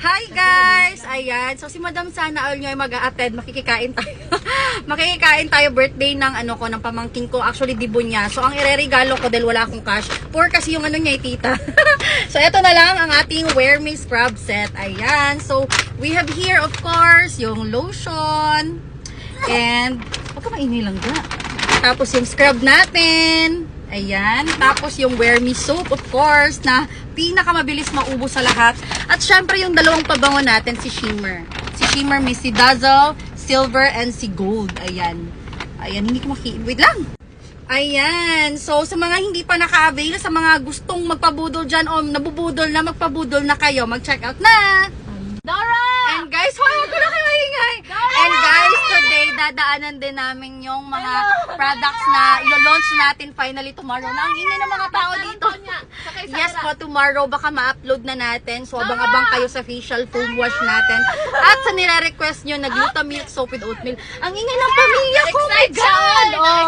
Hi guys! Ayan. So si Madam Sana all nyo ay mag-a-attend. Makikikain tayo. Makikikain tayo birthday ng ano ko, ng pamangkin ko. Actually, dibo niya. So ang ireregalo ko dahil wala akong cash. Poor kasi yung ano niya, eh, tita. so eto na lang ang ating Wear Me Scrub set. Ayan. So we have here of course yung lotion. And, huwag ka maingay lang dyan. Tapos yung scrub natin. Ayan. Tapos yung Wear Me soap, of course, na pinakamabilis maubos sa lahat. At syempre yung dalawang pabango natin, si Shimmer. Si Shimmer may si Dazzle, Silver, and si Gold. Ayan. Ayan, hindi ko maki... Wait lang. Ayan. So, sa mga hindi pa naka-avail, sa mga gustong magpabudol dyan o nabubudol na magpabudol na kayo, mag-check out na! Dora! And guys, hoy, huwag ko na kayo maingay. And guys, today, dadaanan din namin yung mga products na ilo-launch natin finally tomorrow. Na ang ingay ng mga tao dito. Yes po, tomorrow baka ma-upload na natin. So, abang-abang kayo sa facial foam wash natin. At sa nire-request nyo na glutamilk soap with oatmeal. Ang ingay ng pamilya ko, oh my God! Oh.